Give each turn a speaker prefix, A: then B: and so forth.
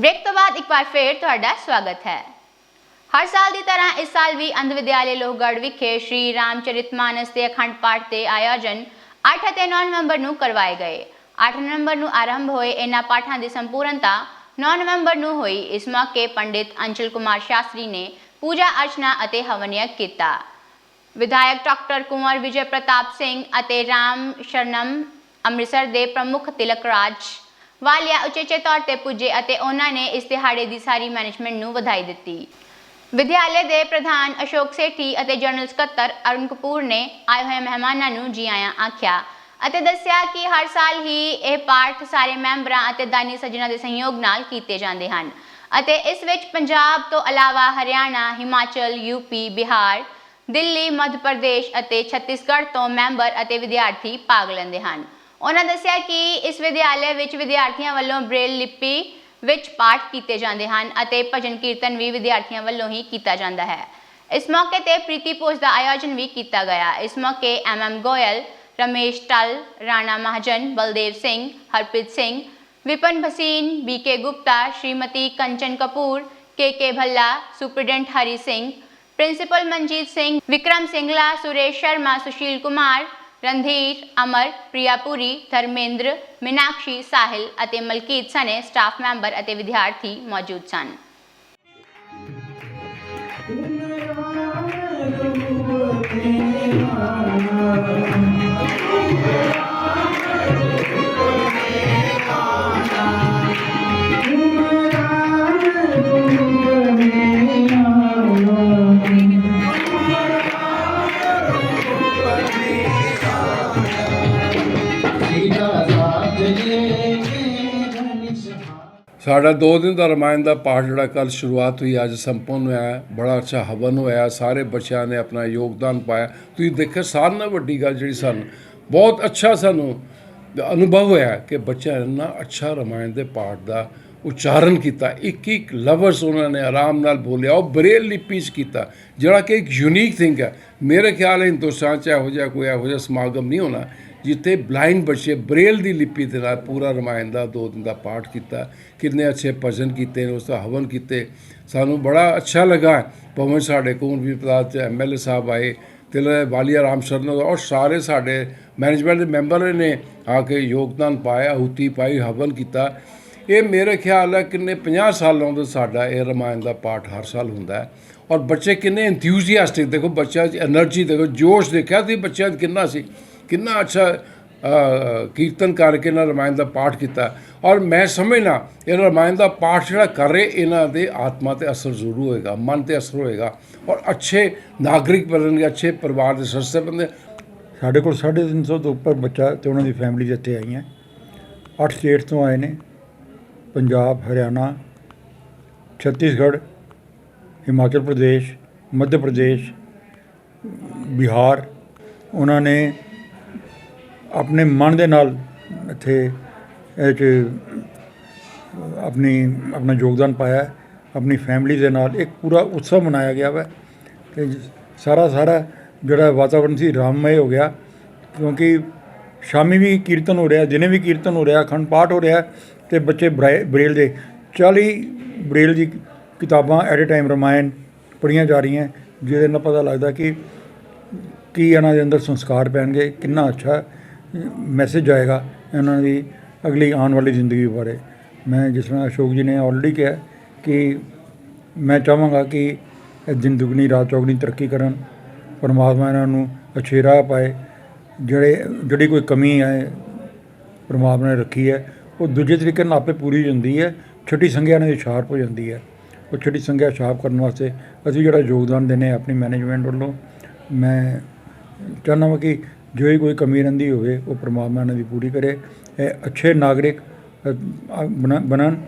A: Break ਤੋਂ ਬਾਅਦ ਇੱਕ ਵਾਰ ਫੇਰ ਤੁਹਾਡਾ ਸਵਾਗਤ ਹੈ। ਹਰ ਸਾਲ ਦੀ ਤਰ੍ਹਾਂ ਇਸ ਸਾਲ ਵੀ ਅੰਧ ਵਿਦਿਆਲੇ ਲੋਹਗੜ੍ਹ ਵਿਖੇ ਸ਼੍ਰੀ ਰਾਮਚਰਿਤਮਾਨਸ ਦੇ ਅਖੰਡ ਪਾਠ ਦੇ ਆਯੋਜਨ 8 ਅਤੇ 9 ਨਵੰਬਰ ਨੂੰ ਕਰਵਾਏ ਗਏ। 8 ਨਵੰਬਰ ਨੂੰ ਆਰੰਭ ਹੋਏ ਇਹਨਾਂ ਪਾਠਾਂ ਦੀ ਸੰਪੂਰਨਤਾ 9 ਨਵੰਬਰ ਨੂੰ ਹੋਈ। ਇਸ ਮੌਕੇ ਪੰਡਿਤ ਅੰਚਲ ਕੁਮਾਰ ਸ਼ਾਸਤਰੀ ਨੇ ਪੂਜਾ ਅਰਚਨਾ ਅਤੇ ਹਵਨ ਕੀਤਾ। ਵਿਧਾਇਕ ਡਾਕਟਰ ਕੁੰਵਰ ਵਿਜੇ ਪ੍ਰਤਾਪ ਸਿੰਘ ਅਤੇ ਰਾਮ ਸ਼ਰਨਮ ਅੰਮ੍ਰਿਤਸਰ ਦੇ ਪ੍ਰਮੁੱਖ ਤਿਲਕ ਰਾਜ ਵਾਲੀਆ ਉਚੇਚੇ ਤੌਰ ਤੇ ਪੁੱਜੇ ਅਤੇ ਉਹਨਾਂ ਨੇ ਇਸ ਦਿਹਾੜੇ ਦੀ ਸਾਰੀ ਮੈਨੇਜਮੈਂਟ ਨੂੰ ਵਧਾਈ ਦਿੱਤੀ। ਵਿਦਿਆਲੇ ਦੇ ਪ੍ਰਧਾਨ ਅਸ਼ੋਕ ਸੇਠੀ ਅਤੇ ਜਨਰਲ ਸਕੱਤਰ ਅਰੁਣ ਕਪੂਰ ਨੇ ਆਏ ਹੋਏ ਮਹਿਮਾਨਾਂ ਨੂੰ ਜੀ ਆਇਆਂ ਆਖਿਆ ਅਤੇ ਦੱਸਿਆ ਕਿ ਹਰ ਸਾਲ ਹੀ ਇਹ ਪਾਠ ਸਾਰੇ ਮੈਂਬਰਾਂ ਅਤੇ ਦਾਨੀ ਸੱਜਣਾ ਦੇ ਸਹਿਯੋਗ ਨਾਲ ਕੀਤੇ ਜਾਂਦੇ ਹਨ ਅਤੇ ਇਸ ਵਿੱਚ ਪੰਜਾਬ ਤੋਂ ਇਲਾਵਾ ਹਰਿਆਣਾ, ਹਿਮਾਚਲ ਯੂਪੀ ਬਿਹਾਰ, ਦਿੱਲੀ, ਮੱਧ ਪ੍ਰਦੇਸ਼ ਅਤੇ ਛੱਤੀਸਗੜ੍ਹ ਤੋਂ ਮੈਂਬਰ ਅਤੇ ਵਿਦਿਆਰਥੀ ਭਾਗ ਲੈਂਦੇ ਹਨ। ਉਹਨਾਂ ਦੱਸਿਆ ਕਿ ਇਸ ਵਿਦਿਆਲਿਆ ਵਿੱਚ ਵਿਦਿਆਰਥੀਆਂ ਵੱਲੋਂ ਬ੍ਰੇਲ ਲਿਪੀ ਵਿੱਚ ਪਾਠ ਕੀਤੇ ਜਾਂਦੇ ਹਨ ਅਤੇ ਭਜਨ ਕੀਰਤਨ ਵੀ ਵਿਦਿਆਰਥੀਆਂ ਵੱਲੋਂ ਹੀ ਕੀਤਾ ਜਾਂਦਾ ਹੈ। ਇਸ ਮੌਕੇ ਤੇ ਪ੍ਰੀਤੀ ਭੋਜ ਦਾ ਆਯੋਜਨ ਵੀ ਕੀਤਾ ਗਿਆ। ਇਸ ਮੌਕੇ M M Goyal, Ramesh Tal, Rana Mahajan, Baldev Singh, Harpreet Singh, Vipan Bhasin BK Gupta, Shrimati Kanchan Kapoor, K K Bhalla, superintendent Hari Singh, principal Manjit Singh, Vikram Singla Suresh Sharma, Sushil Kumar Randhir ਅਮਰ ਪ੍ਰਿਆਪੁਰੀ ਧਰਮੇਂਦਰ ਮੀਨਾਕਸ਼ੀ ਸਾਹਿਲ ਅਤੇ Malkit ਸਨੇ staff member ਅਤੇ ਵਿਦਿਆਰਥੀ ਮੌਜੂਦ ਸਨ
B: सीता
C: ਸਾਡਾ 2 ਦਿਨ ਦਾ ਰਾਮਾਇਣ ਦਾ ਪਾਠ ਜਿਹੜਾ ਕੱਲ ਸ਼ੁਰੂਆਤ ਹੋਈ, ਅੱਜ ਸੰਪੂਰਨ ਹੋਇਆ, ਬੜਾ ਅੱਛਾ ਹਵਨ ਹੋਇਆ, ਸਾਰੇ ਬੱਚਿਆਂ ਨੇ ਆਪਣਾ ਯੋਗਦਾਨ ਪਾਇਆ। ਤੁਸੀਂ ਦੇਖਿਆ, ਸਾਰਿਆਂ ਨਾਲ ਵੱਡੀ ਗੱਲ ਜਿਹੜੀ ਸਾਨੂੰ, ਬਹੁਤ ਅੱਛਾ ਸਾਨੂੰ ਅਨੁਭਵ ਹੋਇਆ ਕਿ ਬੱਚਿਆਂ ਨੇ ਨਾ ਅੱਛਾ ਰਮਾਇਣ ਦੇ ਪਾਠ ਦਾ ਉਚਾਰਨ ਕੀਤਾ ਇੱਕ ਇੱਕ ਲਫ਼ਜ਼ ਉਹਨਾਂ ਨੇ ਆਰਾਮ ਨਾਲ ਬੋਲਿਆ, ਉਹ ਬਰੇਲ ਲਿਪੀ 'ਚ ਕੀਤਾ, ਜਿਹੜਾ ਕਿ ਇੱਕ ਯੂਨੀਕ ਥਿੰਗ ਹੈ। ਮੇਰੇ ਖਿਆਲ ਹੈ ਹਿੰਦੁਸਤਾਨ 'ਚ ਇਹੋ ਜਿਹਾ ਕੋਈ ਇਹੋ ਜਿਹਾ ਸਮਾਗਮ ਨਹੀਂ ਹੋਣਾ, ਜਿੱਥੇ ਬਲਾਈਂਡ ਬੱਚੇ ਬਰੇਲ ਦੀ ਲਿਪੀ ਦੇ ਨਾਲ ਪੂਰਾ ਰਮਾਇਣ ਦਾ ਦੋ ਦਿਨ ਦਾ ਪਾਠ ਕੀਤਾ, ਕਿੰਨੇ ਅੱਛੇ ਭਜਨ ਕੀਤੇ ਨੇ, ਉਸ ਦਾ ਹਵਨ ਕੀਤੇ। ਸਾਨੂੰ ਬੜਾ ਅੱਛਾ ਲੱਗਾ ਪਵਨ ਸਾਡੇ ਕੋਲ ਵੀ ਪਦਾਰਥ ਐਮਐਲਏ ਸਾਹਿਬ ਆਏ, ਤਿਲ ਵਾਲੀਆ ਰਾਮ ਸ਼ਰਨ ਔਰ ਸਾਰੇ ਸਾਡੇ ਮੈਨੇਜਮੈਂਟ ਦੇ ਮੈਂਬਰ ਨੇ ਆ ਕੇ ਯੋਗਦਾਨ ਪਾਇਆ ਹੁਤੀ ਪਾਈ, ਹਵਨ ਕੀਤਾ। ਇਹ ਮੇਰੇ ਖਿਆਲ ਹੈ ਕਿੰਨੇ 50 ਸਾਲਾਂ ਤੋਂ ਸਾਡਾ ਇਹ ਰਮਾਇਣ ਦਾ ਪਾਠ ਹਰ ਸਾਲ ਹੁੰਦਾ ਔਰ ਬੱਚੇ ਕਿੰਨੇ ਐਂਥੂਸੀਆਸਟਿਕ ਦੇਖੋ ਬੱਚਿਆਂ 'ਚ એનર્ਜੀ ਦੇਖੋ ਜੋਸ਼ ਦੇਖਿਆ ਤੁਸੀਂ ਬੱਚਿਆਂ 'ਚ ਕਿੰਨਾ ਸੀ, ਕਿੰਨਾ ਅੱਛਾ ਕੀਰਤਨ ਕਰਕੇ ਨਾ ਰਮਾਇਣ ਦਾ ਪਾਠ ਕੀਤਾ। ਔਰ ਮੈਂ ਸਮਝਣਾ ਇਹ ਰਮਾਇਣ ਦਾ ਪਾਠ ਜਿਹੜਾ ਕਰ ਰਹੇ ਇਹਨਾਂ ਦੇ ਆਤਮਾ ਤੇ ਅਸਰ ਜ਼ਰੂਰ ਹੋਏਗਾ, ਮਨ ਤੇ ਅਸਰ ਹੋਏਗਾ। ਔਰ ਅੱਛੇ ਨਾਗਰਿਕ ਬਣਨਗੇ, ਅੱਛੇ ਪਰਿਵਾਰ ਦੇ ਸਦਸ ਬਣਦੇ
D: ਸਾਡੇ ਕੋਲ 350 ਤੋਂ ਉੱਪਰ ਬੱਚਾ ਤੇ ਉਹਨਾਂ ਦੀ ਫੈਮਿਲੀ ਇੱਥੇ ਆਈਆਂ 8 ਸਟੇਟ ਤੋਂ ਆਏ ਨੇ। ਪੰਜਾਬ, ਹਰਿਆਣਾ, ਛੱਤੀਸਗੜ੍ਹ, ਹਿਮਾਚਲ ਪ੍ਰਦੇਸ਼, ਮੱਧ ਪ੍ਰਦੇਸ਼, ਬਿਹਾਰ, ਉਹਨਾਂ ਨੇ ਆਪਣੇ ਮਨ ਦੇ ਨਾਲ ਇੱਥੇ ਇਹ 'ਚ ਆਪਣੀ, ਆਪਣਾ ਯੋਗਦਾਨ ਪਾਇਆ, ਆਪਣੀ ਫੈਮਿਲੀ ਦੇ ਨਾਲ ਇੱਕ ਪੂਰਾ ਉਤਸਵ ਮਨਾਇਆ ਗਿਆ ਵਾ। ਤੇ ਸਾਰਾ ਸਾਰਾ ਜਿਹੜਾ ਵਾਤਾਵਰਣ ਸੀ ਰਾਮਮय ਹੋ ਗਿਆ, ਕਿਉਂਕਿ ਸ਼ਾਮੀ ਵੀ ਕੀਰਤਨ ਹੋ ਰਿਹਾ, ਦਿਨੇ ਵੀ ਕੀਰਤਨ ਹੋ ਰਿਹਾ, ਅਖੰਡ ਪਾਠ ਹੋ ਰਿਹਾ ਤੇ ਬੱਚੇ ਬਰਾ- ਬਰੇਲ ਦੇ। 40 ਬਰੇਲ ਦੀ ਕਿਤਾਬਾਂ ਐਟ ਅ ਟਾਈਮ ਰਮਾਇਣ ਪੜ੍ਹੀਆਂ ਜਾ ਰਹੀਆਂ, ਜਿਹਦੇ ਨਾਲ ਪਤਾ ਲੱਗਦਾ ਕਿ ਕੀ ਇਹਨਾਂ ਦੇ ਅੰਦਰ ਸੰਸਕਾਰ ਪੈਣਗੇ, ਕਿੰਨਾ ਅੱਛਾ ਮੈਸੇਜ ਆਏਗਾ ਇਹਨਾਂ ਦੀ ਅਗਲੀ ਆਉਣ ਵਾਲੀ ਜ਼ਿੰਦਗੀ ਬਾਰੇ। ਮੈਂ ਜਿਸ ਤਰ੍ਹਾਂ ਅਸ਼ੋਕ ਜੀ ਨੇ ਆਲਰੇਡੀ ਕਿਹਾ ਕਿ ਮੈਂ ਚਾਹਾਂਗਾ ਕਿ ਇਹ ਦਿਨ ਦੁਗਣੀ ਰਾਤ ਚੌਗਣੀ ਤਰੱਕੀ ਕਰਨ, ਪਰਮਾਤਮਾ ਇਹਨਾਂ ਨੂੰ ਅੱਛੇ ਰਾਹ ਪਾਏ, ਜਿਹੜੇ, ਜਿਹੜੀ ਕੋਈ ਕਮੀ ਹੈ, ਪਰਮਾਤਮਾ ਨੇ ਰੱਖੀ ਹੈ ਉਹ ਦੂਜੇ ਤਰੀਕੇ ਨਾਲ ਆਪੇ ਪੂਰੀ ਹੋ ਜਾਂਦੀ ਹੈ, ਛੋਟੀ ਸੰਗਿਆ ਨਾਲ ਸ਼ਾਰਪ ਹੋ ਜਾਂਦੀ ਹੈ। ਉਹ ਛੋਟੀ ਸੰਗਿਆ ਸ਼ਾਰਪ ਕਰਨ ਵਾਸਤੇ ਅਸੀਂ ਜਿਹੜਾ ਯੋਗਦਾਨ ਦਿੰਦੇ ਹਾਂ ਆਪਣੀ ਮੈਨੇਜਮੈਂਟ ਵੱਲੋਂ, ਮੈਂ ਚਾਹੁੰਦਾ ਹਾਂ ਕਿ ਜੋ ਵੀ ਕੋਈ ਕਮੀ ਰਹਿੰਦੀ ਹੋਵੇ, ਉਹ ਪਰਮਾਤਮਾ ਇਹਨਾਂ ਦੀ ਪੂਰੀ ਕਰੇ, ਇਹ ਅੱਛੇ ਨਾਗਰਿਕ ਬਣਾ- ਬਣਨ।